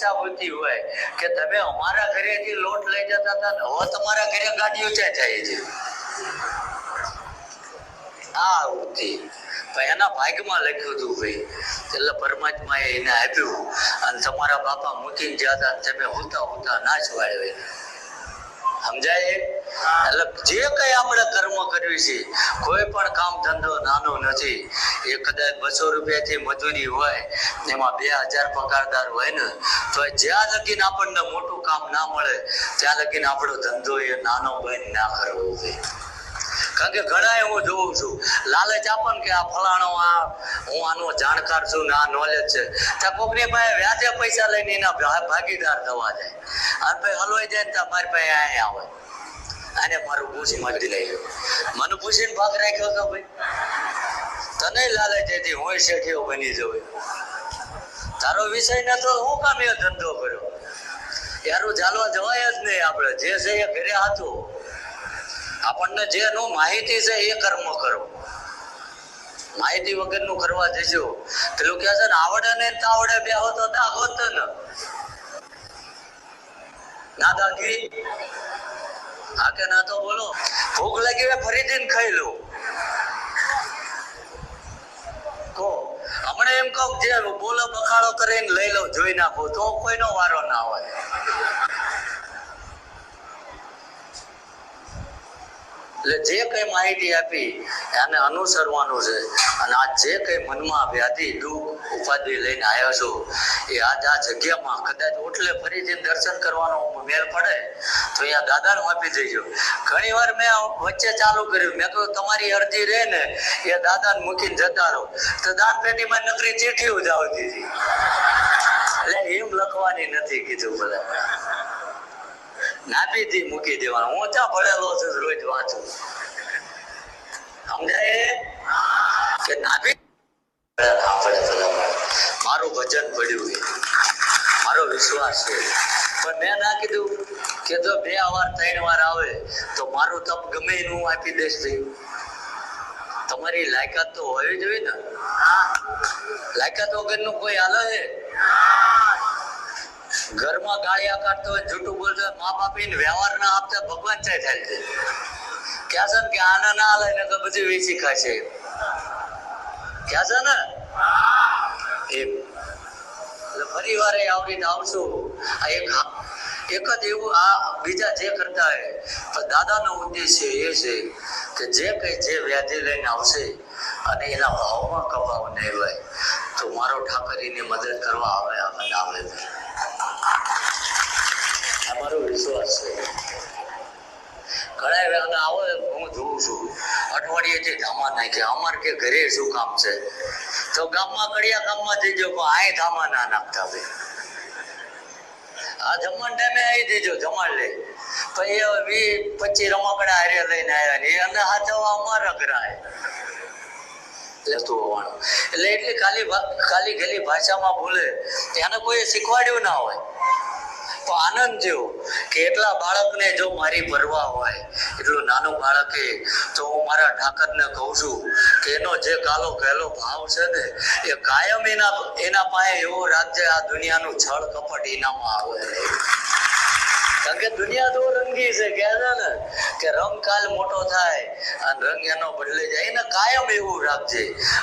ઈર્ષા હોતી હોય કે તમે અમારા ઘરેથી લોટ લઈ જતા હતા હવે તમારા ઘરે ગાડીઓ ક્યાં જાય છે આ વૃત્તિ એના ભાગમાં લખ્યું હતું ભાઈ એટલે પરમાત્માએ એને આપ્યું અને તમારા બાપા મૂકીને જતા તમે હોતા હોતા નાશ એને. સમજાય? એટલે જે કઈ આપણે કર્મ કરવી છે, કોઈ પણ કામ ધંધો નાનો નથી. એ કદાચ બસો રૂપિયાથી મજૂરી હોય, એમાં બે હજાર પગારદાર હોય ને, તો જ્યાં લગીને આપણને મોટું કામ ના મળે, ત્યાં લગીને આપણો ધંધો એ નાનો બની ના કરવો જોઈએ કારણ કે ઘણા હું જોઉં છું. લાલચ આપણ કે આ ફલાણો આ, હું આનો જાણકાર છું ને આ નોલેજ છે. ત્યાં કોકની પાસે વ્યાજે પૈસા લઈને એના ભાગીદાર થવા જાય. અને ભાઈ હલવાઈ જાય ને ત્યાં મારી પાસે અહીંયા આવે. અને મારું ભૂસી મારી લઈ લો મને ભૂસીને ભાગ રાખ્યો તો ભાઈ? તને લાલચ હતી, હું શેઠિયો બની જવું તારો વિષય તો હું કામ એ ધંધો કર્યો? યારું ચાલવા જવાય જ નહીં આપણે. જે છે એ ઘરે હતું આપણને જેનું માહિતી છે એ કર્મ કરો. માહિતી વગરનું કરવા જજો. પેલું કહે છે ને, આવડે ને તાવડે બે તો દા હોત ને. દાદી હા કે ના તો બોલો. ભૂખ લાગી ફરીથી ખાઈ લો. કહો. હમણાં એમ કહું જે બોલો બખાડો કરીને લઈ લો, જોઈ નાખો, તો કોઈનો વારો ના હોય એટલે જે કઈ માહિતી આપી, એને અનુસરવાનું છે. અને આ જે કઈ મનમાં વ્યાધિ, દુઃખ, ઉપાધિ લઈને આવ્યો છું, એ આજ આ જગ્યામાં કદાચ ઓટલે ફરીથી દર્શન કરવાનો મેળ પડે, તો અહીંયા દાદાને આપી દેજો ઘણી વાર મેં વચ્ચે ચાલુ કર્યું. મેં કહ્યું, તમારી અરજી રહે ને, એ દાદાને મૂકીને જતા રહો. તો દાન પેટીમાં નકરી ચીઠીઓ જ આવતી હતી. એટલે એમ લખવાની નથી કીધું બધા નાભીથી મૂકી દેવાનું. હું ત્યાં ભણેલો છું રોજ વાંચું? સમજાય? કે નાભી મારું ભજન પડ્યું છે. મારો વિશ્વાસ છે. પણ મેં ના કીધું કે જો બે વાર, ત્રણ વાર આવે, તો મારું તપ ગમે એનું આપી દેશ થયું. તમારી લાયકાત તો હોવી જોઈએ ને. લાયકાત વગરનું કોઈ હાલે છે ઘરમાં ગાળિયા કાઢતો હોય જૂઠું બોલતો મા બાપ વ્યવહાર ના આપતા ભગવાન ચાય થાય છે. ક્યાં છે કે આના ના હાલે ને તો બધી વેચી ખાશે ક્યાં છે ને? એ ફરી વારે આવડીને આવશું. આ એક એક જ એવું આ બીજા જે કરતા હોય, તો દાદાનો ઉદ્દેશ્ય એ છે કે જે કઈ જે વ્યાધિ લઈને આવશે અને એના ભાવમાં કભાવ નહીં હોય, તો મારો ઠાકરીની મદદ કરવા આવે આવે આવે આ મારો વિશ્વાસ છે ઘણા એવા આવે હું જોઉં છું અઠવાડિયેથી ધામા નાખે અમાર કે ઘરે શું કામ છે? તો ગામમાં કડિયા ગામમાં જઈજો પણ આય ધામા ના નાખતા ભાઈ આ જમણ ટાઈમે આવી દેજો જમાડ લે પછી એ વી પચીસ રમકડા હારે લઈને આવ્યા ને એ અને હાથવા અમારા ઘરાય લેતું હોવાનું. એટલે ખાલી ખાલી ગેલી ભાષામાં બોલે એને કોઈ શીખવાડ્યું ના હોય. તો આનંદ જેવો કે એટલા બાળકને જો મારી પરવા હોય, એટલું નાનું બાળકે તો હું મારા ઠાકરને કહું છું કે એનો જે કાલો કહેલો ભાવ છે ને, એ કાયમ એના એના પાસે એવો રાજ્ય આ દુનિયાનું છળ કપટ એનામાં આવે. કારણ કે દુનિયા તો રંગી છે કે ને, કે રંગ કાલ મોટો થાય અને રંગ એનો બદલે જાય, એને કાયમ એવું રાખજે.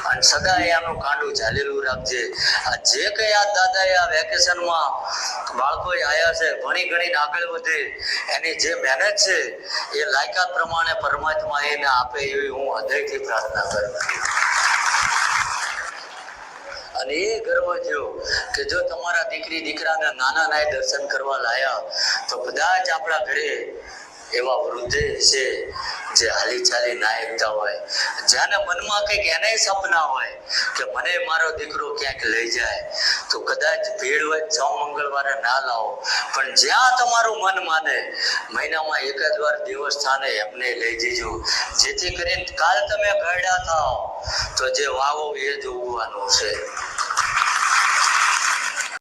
અને સદા એનું કાંડું ચાલેલું રાખજે. આ જે કઈ આ દાદાએ આ વેકેશનમાં બાળકો આવ્યા છે, ભણી ગણીને આગળ વધે, એની જે મહેનત છે, એ લાયકાત પ્રમાણે પરમાત્મા એને આપે એવી હું હૃદયથી પ્રાર્થના કરું અને એ ગર્વ થયો કે જો તમારા દીકરી દીકરાને નાના નાય દર્શન કરવા લાયા, તો કદાચ આપણા ઘરે એવા વૃદ્ધે છે જે હાલી ચાલી ના એકતા હોય. જેને મનમાં કંઈક એને સપના હોય કે મને મારો દીકરો ક્યાંક લઈ જાય, તો કદાચ ભીડ હોય છ મંગળવારે ના લાવો. પણ જ્યાં તમારું મન માને, મહિનામાં એક જ વાર દેવસ્થાને એમને લઈ જજો. જેથી કરીને કાલ તમે ઘરડા થાઓ. તો જે વાવો એ જ ઉગવાનું છે.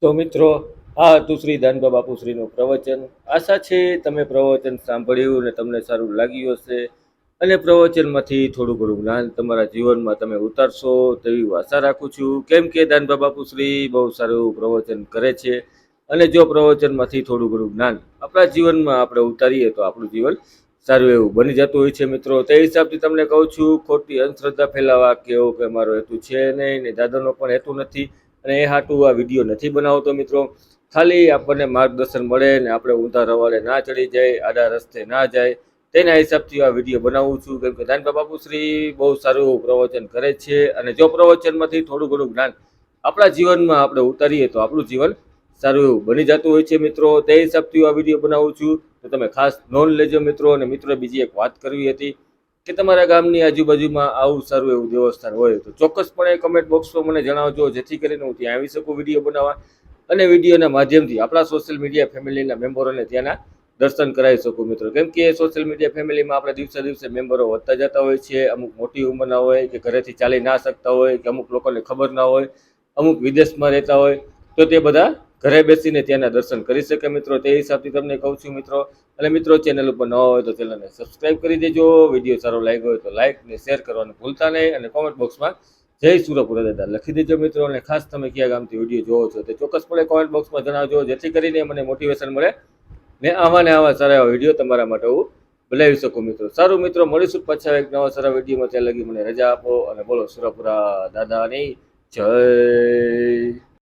તો મિત્રો, આ હતું શ્રી દાનબા બાપુશ્રીનું પ્રવચન. આશા છે તમે પ્રવચન સાંભળ્યું અને તમને સારું લાગ્યું હશે. અને પ્રવચનમાંથી થોડું ઘણું જ્ઞાન તમારા જીવનમાં તમે ઉતારશો તેવી આશા રાખું છું. કેમ કે દાનબા બાપુશ્રી બહુ સારું પ્રવચન કરે છે અને જો પ્રવચનમાંથી થોડું ઘણું જ્ઞાન આપણા જીવનમાં આપણે ઉતારીએ તો આપણું જીવન સારું એવું બની જતું હોય છે મિત્રો. તે હિસાબથી તમને કહું છું, ખોટી અંધશ્રદ્ધા ફેલાવા કે એવું કે મારો હેતુ છે નહીં ને દાદાનો પણ હેતુ નથી. અને એ હાટું આ વીડિયો નથી બનાવતો મિત્રો. ખાલી આપણને માર્ગદર્શન મળે ને આપણે ઊંધા રવાડે ના ચડી જાય, આડા રસ્તે ના જાય. તેના હિસાબથી આ વીડિયો બનાવું છું. કેમ કે દાનબા બાપુશ્રી બહુ સારું પ્રવચન કરે છે અને જો પ્રવચનમાંથી થોડું ઘણું જ્ઞાન આપણા જીવનમાં આપણે ઉતારીએ તો આપણું જીવન સારું બની જતું હોય છે મિત્રો. તે હિસાબથી આ વીડિયો બનાવું છું. તો તમે ખાસ નોંધ લેજો મિત્રો અને મિત્રો બીજી એક વાત કરવી હતી. કે તમારા ગામની આજુબાજુમાં આવું સારું એવું દેવસ્થાન હોય તો ચોક્કસપણે કમેન્ટ બોક્સમાં મને જણાવજો, જેથી કરીને હું ત્યાં આવી શકું વીડિયો બનાવવા અને વિડીયોના માધ્યમથી આપણા સોશિયલ મીડિયા ફેમિલીના મેમ્બરોને ત્યાંના દર્શન કરાવી શકું મિત્રો. કેમ કે સોશિયલ મીડિયા ફેમિલીમાં આપણે દિવસે દિવસે મેમ્બરો વધતા જતા હોય છે, અમુક મોટી ઉંમરના હોય કે ઘરેથી ચાલી ના શકતા હોય કે અમુક લોકોને ખબર ના હોય, અમુક વિદેશમાં રહેતા હોય તો તે બધા ઘરે બેસીને ત્યાંના દર્શન કરી શકે મિત્રો. તે હિસાબથી તમને કહું છું મિત્રો. અને મિત્રો ચેનલ ઉપર ન હોય તો ચેનલને સબસ્ક્રાઇબ કરી દેજો. વીડિયો સારો લાગ્યો હોય તો લાઇક ને શેર કરવાનું ભૂલતા નહીં. અને કોમેન્ટ બોક્સમાં જય સુરપુરા દાદા લખી દેજો મિત્રો. અને ખાસ તમે કયા ગામથી વીડિયો જોવો છો તે ચોક્કસપણે કોમેન્ટ બોક્સમાં જણાવજો. જેથી કરીને મને મોટિવેશન મળે ને આવા ને આવા સારા એવા વીડિયો તમારા માટે હું બોલાવી શકું મિત્રો. સારું મિત્રો, મળીશું પાછા એક નવા સારા વિડીયોમાં. ત્યાં લગી મને રજા આપો અને બોલો સુરપુરા દાદાની જય.